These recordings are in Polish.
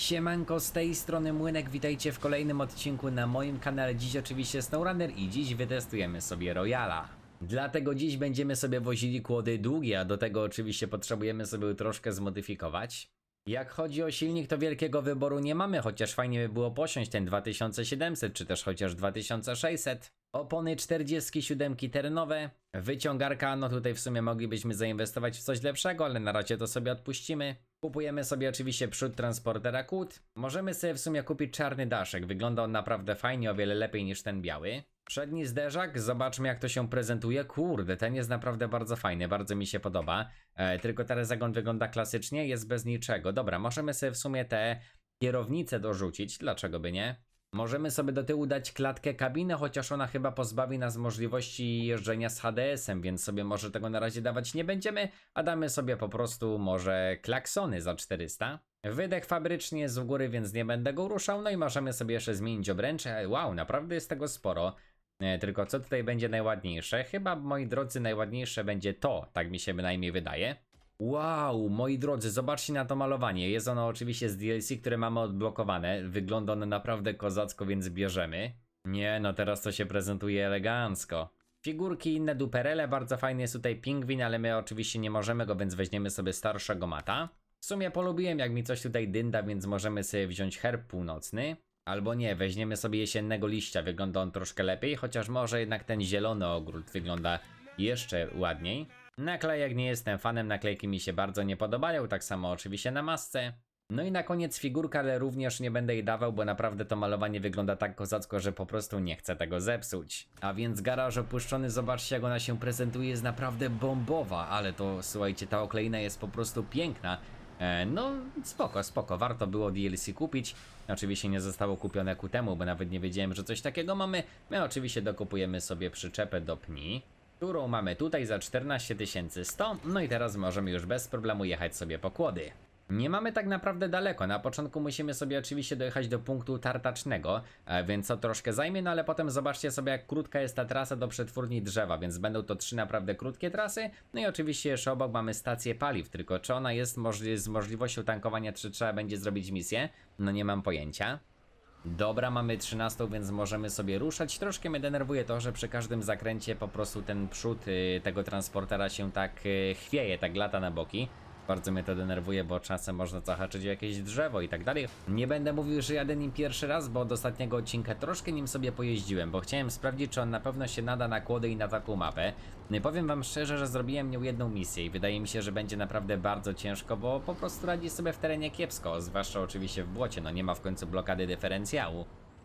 Siemanko, z tej strony Młynek, witajcie w kolejnym odcinku na moim kanale. Dziś oczywiście SnowRunner i dziś wytestujemy sobie Royala. Dlatego dziś będziemy sobie wozili kłody długie, a do tego oczywiście potrzebujemy sobie troszkę zmodyfikować. Jak chodzi o silnik, to wielkiego wyboru nie mamy, chociaż fajnie by było posiąść ten 2700 czy też chociaż 2600. Opony 47 terenowe, wyciągarka, no tutaj w sumie moglibyśmy zainwestować w coś lepszego, ale na razie to sobie odpuścimy. Kupujemy sobie oczywiście przód transportera kłód. Możemy sobie w sumie kupić czarny daszek, wygląda on naprawdę fajnie, o wiele lepiej niż ten biały. Przedni zderzak, zobaczmy jak to się prezentuje. Kurde, ten jest naprawdę bardzo fajny, bardzo mi się podoba. E, tylko teraz jak on wygląda klasycznie, jest bez niczego. Dobra, możemy sobie w sumie te kierownice dorzucić, dlaczego by nie? Możemy sobie do tyłu dać klatkę kabiny, chociaż ona chyba pozbawi nas możliwości jeżdżenia z HDS-em, więc sobie może tego na razie dawać nie będziemy, a damy sobie po prostu może klaksony za 400. Wydech fabryczny jest u góry, więc nie będę go ruszał, no i możemy sobie jeszcze zmienić obręcze. Wow, naprawdę jest tego sporo. E, Tylko co tutaj będzie najładniejsze? Chyba, moi drodzy, najładniejsze będzie to, tak mi się bynajmniej wydaje. Wow, moi drodzy, zobaczcie na to malowanie. Jest ono oczywiście z DLC, które mamy odblokowane. Wygląda ono naprawdę kozacko, więc bierzemy. Nie, no teraz to się prezentuje elegancko. Figurki inne duperele, bardzo fajny jest tutaj pingwin, ale my oczywiście nie możemy go, więc weźmiemy sobie starszego mata. W sumie polubiłem jak mi coś tutaj dynda, więc możemy sobie wziąć herb północny. Albo nie, weźmiemy sobie jesiennego liścia, wygląda on troszkę lepiej, chociaż może jednak ten zielony ogród wygląda jeszcze ładniej. Naklejek nie jestem fanem, naklejki mi się bardzo nie podobają, tak samo oczywiście na masce. No i na koniec figurka, ale również nie będę jej dawał, bo naprawdę to malowanie wygląda tak kozacko, że po prostu nie chcę tego zepsuć. A więc garaż opuszczony, zobaczcie jak ona się prezentuje, jest naprawdę bombowa, ale to słuchajcie, ta okleina jest po prostu piękna. E, no, spoko, spoko, warto było DLC kupić. Oczywiście nie zostało kupione ku temu, bo nawet nie wiedziałem, że coś takiego mamy. My oczywiście dokupujemy sobie przyczepę do pni, którą mamy tutaj za 14 100. No i teraz możemy już bez problemu jechać sobie po kłody. Nie mamy tak naprawdę daleko. Na początku musimy sobie oczywiście dojechać do punktu tartacznego, e, więc to troszkę zajmie, no ale potem zobaczcie sobie jak krótka jest ta trasa do przetwórni drzewa, więc będą to trzy naprawdę krótkie trasy. No i oczywiście jeszcze obok mamy stację paliw, tylko czy ona jest możli z możliwością tankowania, czy trzeba będzie zrobić misję? No nie mam pojęcia. Dobra, mamy 13, więc możemy sobie ruszać. Troszkę mnie denerwuje to, że przy każdym zakręcie po prostu ten przód y, tego transportera się tak y, chwieje, tak lata na boki. Bardzo mnie to denerwuje, bo czasem można zahaczyć o jakieś drzewo i tak dalej. Nie będę mówił, że jadę nim pierwszy raz, bo od ostatniego odcinka troszkę nim sobie pojeździłem, bo chciałem sprawdzić, czy on na pewno się nada na kłody i na taką mapę. Powiem wam szczerze, że zrobiłem nią jedną misję i wydaje mi się, że będzie naprawdę bardzo ciężko, bo po prostu radzi sobie w terenie kiepsko, zwłaszcza oczywiście w błocie, no nie ma w końcu blokady dyferencjału.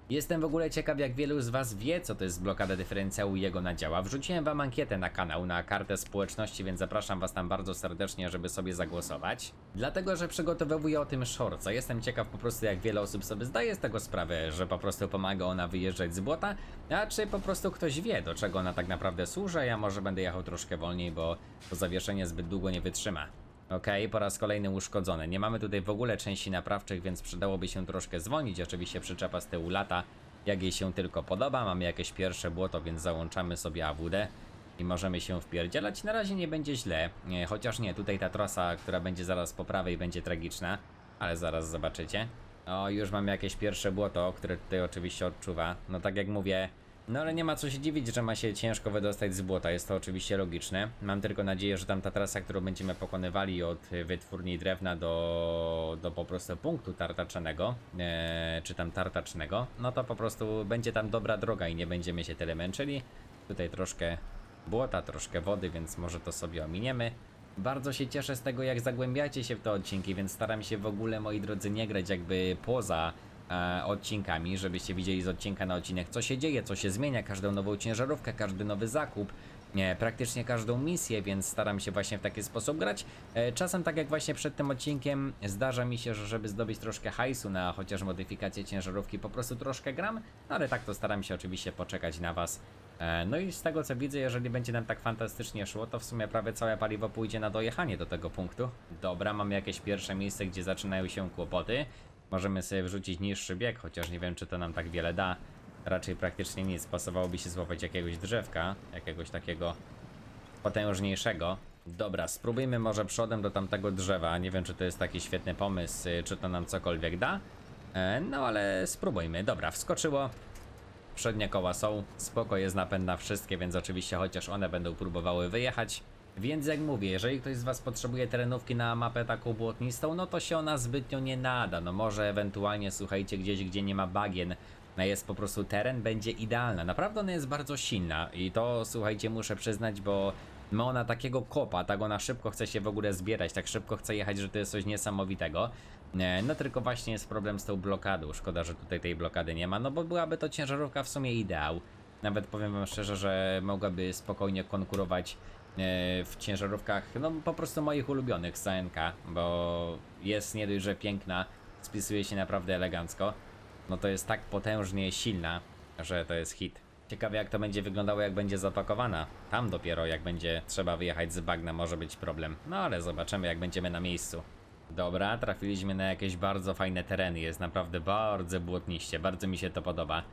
Jestem w ogóle ciekaw, jak wielu z Was wie, co to jest blokada dyferencjału i jego nadziała. Wrzuciłem Wam ankietę na kanał, na kartę społeczności, więc zapraszam Was tam bardzo serdecznie, żeby sobie zagłosować. Dlatego, że przygotowuję o tym shortsa. Jestem ciekaw po prostu, jak wiele osób sobie zdaje z tego sprawę, że po prostu pomaga ona wyjeżdżać z błota, a czy po prostu ktoś wie, do czego ona tak naprawdę służy, ja może będę jechał troszkę wolniej, bo to zawieszenie zbyt długo nie wytrzyma. Okej, po raz kolejny uszkodzony. Nie mamy tutaj w ogóle części naprawczych, więc przydałoby się troszkę zwolnić. Oczywiście przyczepa z tyłu lata, jak jej się tylko podoba. Mamy jakieś pierwsze błoto, więc załączamy sobie AWD i możemy się wpierdzielać. Na razie nie będzie źle, nie, chociaż nie, tutaj ta trasa, która będzie zaraz po prawej, będzie tragiczna, ale zaraz zobaczycie. O, już mamy jakieś pierwsze błoto, które tutaj oczywiście odczuwa. No tak jak mówię, no ale nie ma co się dziwić, że ma się ciężko wydostać z błota, jest to oczywiście logiczne. Mam tylko nadzieję, że tam ta trasa, którą będziemy pokonywali od wytwórni drewna do, do po prostu punktu tartaczanego, e, czy tam tartacznego, no to po prostu będzie tam dobra droga i nie będziemy się tyle męczyli. Tutaj troszkę błota, troszkę wody, więc może to sobie ominiemy. Bardzo się cieszę z tego, jak zagłębiacie się w te odcinki, więc staram się w ogóle, moi drodzy, nie grać jakby poza odcinkami, żebyście widzieli z odcinka na odcinek, co się dzieje, co się zmienia, każdą nową ciężarówkę, każdy nowy zakup, nie, praktycznie każdą misję, więc staram się właśnie w taki sposób grać. E, czasem, tak jak właśnie przed tym odcinkiem, zdarza mi się, że żeby zdobyć troszkę hajsu na chociaż modyfikację ciężarówki, po prostu troszkę gram, no ale tak to staram się oczywiście poczekać na Was. E, No i z tego co widzę, jeżeli będzie nam tak fantastycznie szło, to w sumie prawie całe paliwo pójdzie na dojechanie do tego punktu. Dobra, mamy jakieś pierwsze miejsce, gdzie zaczynają się kłopoty. Możemy sobie wrzucić niższy bieg, chociaż nie wiem, czy to nam tak wiele da. Raczej praktycznie nic. Pasowałoby się złapać jakiegoś drzewka, jakiegoś takiego potężniejszego. Dobra, spróbujmy może przodem do tamtego drzewa. Nie wiem, czy to jest taki świetny pomysł, y, czy to nam cokolwiek da. E, No ale spróbujmy. Dobra, wskoczyło. Przednie koła są, spoko jest napęd na wszystkie, więc oczywiście chociaż one będą próbowały wyjechać. Więc jak mówię, jeżeli ktoś z Was potrzebuje terenówki na mapę taką błotnistą, no to się ona zbytnio nie nada. No może ewentualnie słuchajcie gdzieś, gdzie nie ma bagien, jest po prostu teren, będzie idealna. Naprawdę ona jest bardzo silna i to słuchajcie muszę przyznać, bo ma ona takiego kopa, tak ona szybko chce się w ogóle zbierać, tak szybko chce jechać, że to jest coś niesamowitego. E, No tylko właśnie jest problem z tą blokadą. Szkoda, że tutaj tej blokady nie ma, no bo byłaby to ciężarówka w sumie ideał. Nawet powiem wam szczerze, że mogłaby spokojnie konkurować w ciężarówkach, no po prostu moich ulubionych z CNK, bo jest nie dość, że piękna, spisuje się naprawdę elegancko, no to jest tak potężnie silna, że to jest hit. Ciekawe jak to będzie wyglądało jak będzie zapakowana. Tam dopiero jak będzie trzeba wyjechać z bagna może być problem. No ale zobaczymy jak będziemy na miejscu. Dobra, trafiliśmy na jakieś bardzo fajne tereny. Jest naprawdę bardzo błotniście. Bardzo mi się to podoba.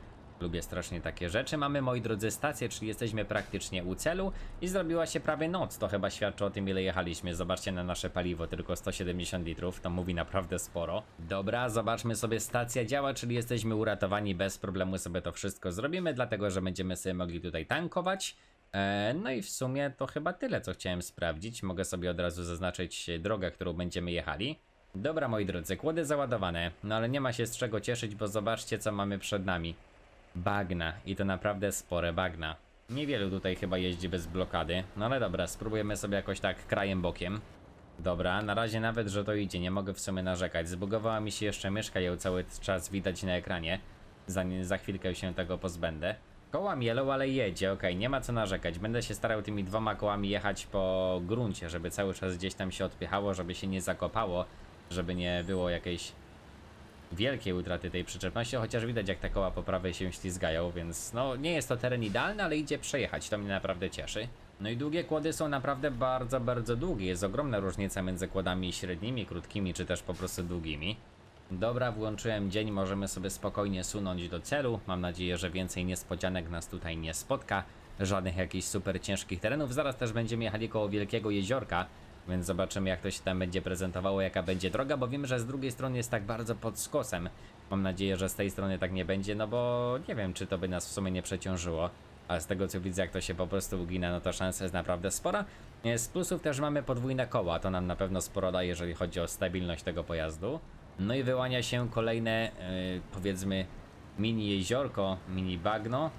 Lubię strasznie takie rzeczy. Mamy, moi drodzy, stację, czyli jesteśmy praktycznie u celu i zrobiła się prawie noc. To chyba świadczy o tym, ile jechaliśmy. Zobaczcie na nasze paliwo, tylko 170 litrów. To mówi naprawdę sporo. Dobra, zobaczmy sobie, stacja działa, czyli jesteśmy uratowani. Bez problemu sobie to wszystko zrobimy, dlatego że będziemy sobie mogli tutaj tankować. E, No i w sumie to chyba tyle, co chciałem sprawdzić. Mogę sobie od razu zaznaczyć drogę, którą będziemy jechali. Dobra, moi drodzy, kłody załadowane. No ale nie ma się z czego cieszyć, bo zobaczcie, co mamy przed nami. Bagna i to naprawdę spore bagna. Niewielu tutaj chyba jeździ bez blokady, no ale dobra, spróbujemy sobie jakoś tak krajem bokiem. Dobra, na razie nawet, że to idzie, nie mogę w sumie narzekać. Zbugowała mi się jeszcze myszka, ją cały czas widać na ekranie. Za, za chwilkę się tego pozbędę. Koła mielą, ale jedzie, okej, nie ma co narzekać. Będę się starał tymi dwoma kołami jechać po gruncie, żeby cały czas gdzieś tam się odpychało, żeby się nie zakopało, żeby nie było jakiejś wielkiej utraty tej przyczepności, chociaż widać jak te koła po prawej się ślizgają, więc no nie jest to teren idealny, ale idzie przejechać, to mnie naprawdę cieszy. No i długie kłody są naprawdę bardzo, bardzo długie. Jest ogromna różnica między kładami średnimi, krótkimi, czy też po prostu długimi. Dobra, włączyłem dzień, możemy sobie spokojnie sunąć do celu. Mam nadzieję, że więcej niespodzianek nas tutaj nie spotka. Żadnych jakichś super ciężkich terenów. Zaraz też będziemy jechali koło Wielkiego Jeziorka, więc zobaczymy jak to się tam będzie prezentowało, jaka będzie droga, bo wiem, że z drugiej strony jest tak bardzo pod skosem. Mam nadzieję, że z tej strony tak nie będzie, no bo nie wiem, czy to by nas w sumie nie przeciążyło. Ale z tego co widzę, jak to się po prostu ugina, no to szansa jest naprawdę spora. E, Z plusów też mamy podwójne koła, to nam na pewno sporo daje, jeżeli chodzi o stabilność tego pojazdu. No i wyłania się kolejne, e, powiedzmy, mini jeziorko, mini bagno.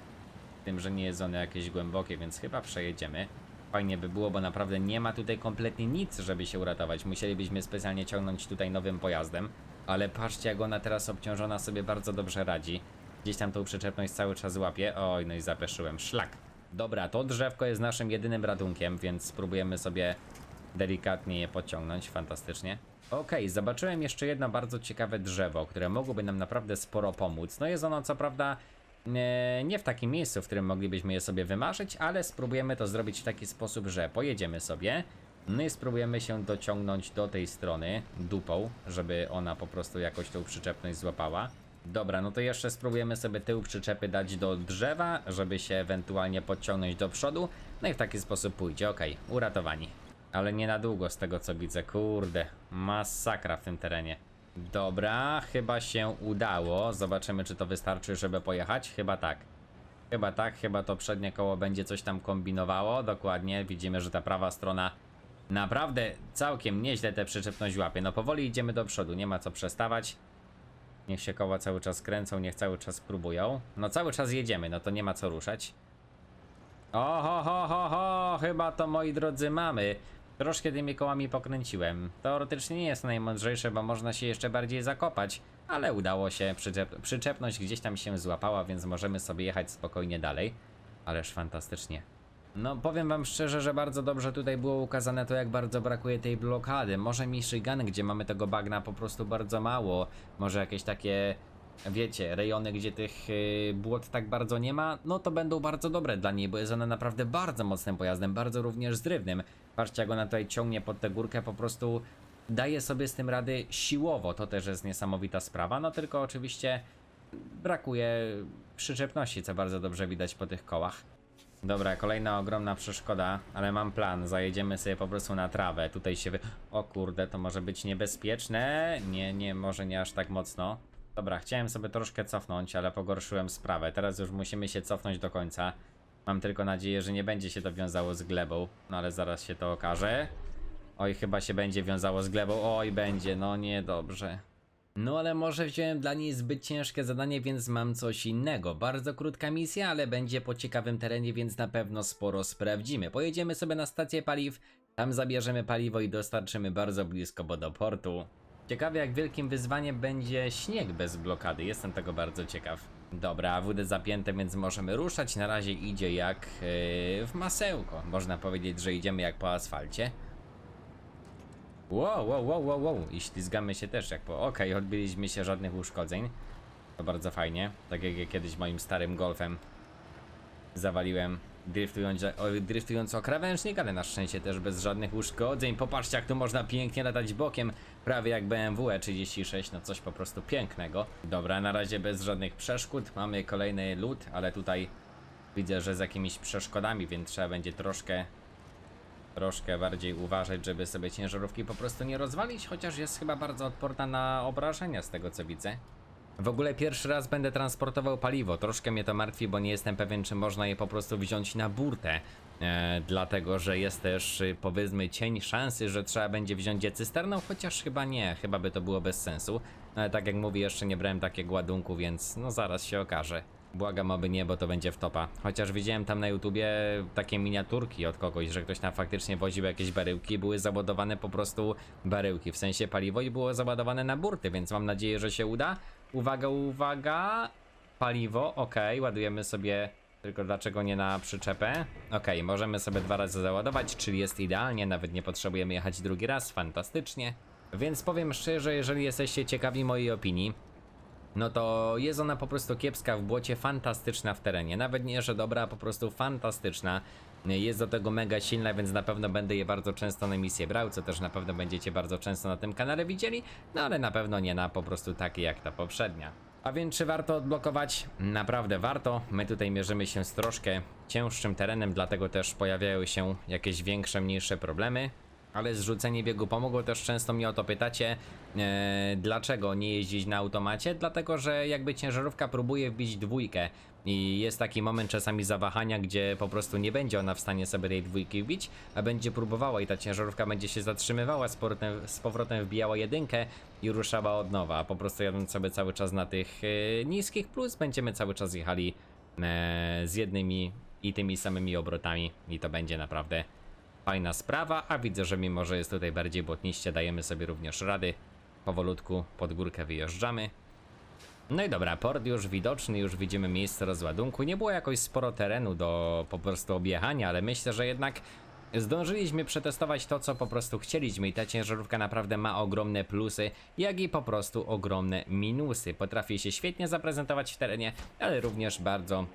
Tym, że nie jest ono jakieś głębokie, więc chyba przejedziemy. Fajnie by było, bo naprawdę nie ma tutaj kompletnie nic, żeby się uratować. Musielibyśmy specjalnie ciągnąć tutaj nowym pojazdem. Ale patrzcie, jak ona teraz obciążona sobie bardzo dobrze radzi. Gdzieś tam tą przyczepność cały czas łapie. Oj, no i zapeszyłem. Szlak. Dobra, to drzewko jest naszym jedynym ratunkiem, więc spróbujemy sobie delikatnie je pociągnąć. Fantastycznie. Okej, zobaczyłem jeszcze jedno bardzo ciekawe drzewo, które mogłoby nam naprawdę sporo pomóc. No jest ono co prawda nie w takim miejscu, w którym moglibyśmy je sobie wymarzyć, ale spróbujemy to zrobić w taki sposób, że pojedziemy sobie, no i spróbujemy się dociągnąć do tej strony dupą, żeby ona po prostu jakoś tą przyczepność złapała. Dobra, no to jeszcze spróbujemy sobie tył przyczepy dać do drzewa, żeby się ewentualnie podciągnąć do przodu, no i w taki sposób pójdzie, okej, uratowani. Ale nie na długo z tego co widzę, kurde, masakra w tym terenie. Dobra, chyba się udało. Zobaczymy, czy to wystarczy, żeby pojechać. Chyba tak. Chyba tak, chyba to przednie koło będzie coś tam kombinowało. Dokładnie, widzimy, że ta prawa strona naprawdę całkiem nieźle tę przyczepność łapie. No powoli idziemy do przodu, nie ma co przestawać. Niech się koła cały czas kręcą, niech cały czas próbują. No cały czas jedziemy, no to nie ma co ruszać. O, ho, ho, ho, ho, chyba to moi drodzy mamy. Troszkę tymi kołami pokręciłem. Teoretycznie nie jest najmądrzejsze, bo można się jeszcze bardziej zakopać, ale udało się. Przyczep przyczepność gdzieś tam się złapała, więc możemy sobie jechać spokojnie dalej. Ależ fantastycznie. No, powiem wam szczerze, że bardzo dobrze tutaj było ukazane to, jak bardzo brakuje tej blokady. Może Michigan, gdzie mamy tego bagna po prostu bardzo mało. Może jakieś takie, wiecie, rejony, gdzie tych yy, błot tak bardzo nie ma, no to będą bardzo dobre dla niej, bo jest ona naprawdę bardzo mocnym pojazdem, bardzo również zrywnym. Patrzcie, jak ona tutaj ciągnie pod tę górkę, po prostu daje sobie z tym rady siłowo. To też jest niesamowita sprawa, no tylko oczywiście brakuje przyczepności, co bardzo dobrze widać po tych kołach. Dobra, kolejna ogromna przeszkoda, ale mam plan. Zajedziemy sobie po prostu na trawę. Tutaj się wy... O kurde, to może być niebezpieczne. Nie, nie, może nie aż tak mocno. Dobra, chciałem sobie troszkę cofnąć, ale pogorszyłem sprawę. Teraz już musimy się cofnąć do końca. Mam tylko nadzieję, że nie będzie się to wiązało z glebą. No ale zaraz się to okaże. Oj, chyba się będzie wiązało z glebą. Oj, będzie, no niedobrze. No ale może wziąłem dla niej zbyt ciężkie zadanie, więc mam coś innego. Bardzo krótka misja, ale będzie po ciekawym terenie, więc na pewno sporo sprawdzimy. Pojedziemy sobie na stację paliw, tam zabierzemy paliwo i dostarczymy bardzo blisko bo do portu. Ciekawe jak wielkim wyzwaniem będzie śnieg bez blokady, jestem tego bardzo ciekaw. Dobra, WD zapięte, więc możemy ruszać. Na razie idzie jak yy, w masełko. Można powiedzieć, że idziemy jak po asfalcie. Wow, wow, wow, wow, wow. I ślizgamy się też jak po... Okej, odbiliśmy się żadnych uszkodzeń. To bardzo fajnie. Tak jak ja kiedyś moim starym golfem zawaliłem driftując o krawężnik, ale na szczęście też bez żadnych uszkodzeń. Popatrzcie jak tu można pięknie latać bokiem, prawie jak BMW E36, no coś po prostu pięknego. Dobra, na razie bez żadnych przeszkód. Mamy kolejny lód, ale tutaj widzę, że z jakimiś przeszkodami, więc trzeba będzie troszkę troszkę bardziej uważać, żeby sobie ciężarówki po prostu nie rozwalić, chociaż jest chyba bardzo odporna na obrażenia z tego co widzę. W ogóle pierwszy raz będę transportował paliwo. Troszkę mnie to martwi, bo nie jestem pewien, czy można je po prostu wziąć na burtę. E, dlatego, że jest też y, powiedzmy cień szansy, że trzeba będzie wziąć je cysterną, chociaż chyba nie, chyba by to było bez sensu. Ale tak jak mówię, jeszcze nie brałem takiego ładunku, więc no zaraz się okaże. Błagam, aby nie, bo to będzie w topa. Chociaż widziałem tam na YouTubie takie miniaturki od kogoś, że ktoś tam faktycznie woził jakieś baryłki, były załadowane po prostu baryłki, w sensie paliwo i było załadowane na burty, więc mam nadzieję, że się uda. Uwaga, uwaga, paliwo, ok, ładujemy sobie, tylko dlaczego nie na przyczepę? Ok, możemy sobie dwa razy załadować, czyli jest idealnie, nawet nie potrzebujemy jechać drugi raz, fantastycznie. Więc powiem szczerze, jeżeli jesteście ciekawi mojej opinii, no to jest ona po prostu kiepska w błocie, fantastyczna w terenie. Nawet nie, że dobra, po prostu fantastyczna. Jest do tego mega silna, więc na pewno będę je bardzo często na misję brał, co też na pewno będziecie bardzo często na tym kanale widzieli, no ale na pewno nie na po prostu takie jak ta poprzednia. A więc czy warto odblokować? Naprawdę warto. My tutaj mierzymy się z troszkę cięższym terenem, dlatego też pojawiają się jakieś większe, mniejsze problemy. Ale zrzucenie biegu pomogło też często mnie o to pytacie, e, dlaczego nie jeździć na automacie? Dlatego, że jakby ciężarówka próbuje wbić dwójkę i jest taki moment czasami zawahania, gdzie po prostu nie będzie ona w stanie sobie tej dwójki wbić, a będzie próbowała i ta ciężarówka będzie się zatrzymywała, z powrotem, z powrotem wbijała jedynkę i ruszała od nowa, po prostu jadąc sobie cały czas na tych e, niskich plus będziemy cały czas jechali e, z jednymi i tymi samymi obrotami i to będzie naprawdę Fajna sprawa, a widzę, że mimo, że jest tutaj bardziej błotniście, dajemy sobie również rady. Powolutku pod górkę wyjeżdżamy. No i dobra, port już widoczny, już widzimy miejsce rozładunku. Nie było jakoś sporo terenu do po prostu objechania, ale myślę, że jednak zdążyliśmy przetestować to, co po prostu chcieliśmy i ta ciężarówka naprawdę ma ogromne plusy, jak i po prostu ogromne minusy. Potrafi się świetnie zaprezentować w terenie, ale również bardzo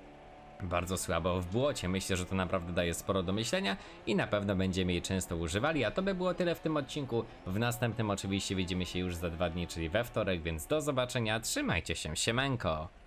bardzo słabo w błocie. Myślę, że to naprawdę daje sporo do myślenia i na pewno będziemy jej często używali. A to by było tyle w tym odcinku. W następnym oczywiście widzimy się już za dwa dni, czyli we wtorek, więc do zobaczenia. Trzymajcie się, siemanko!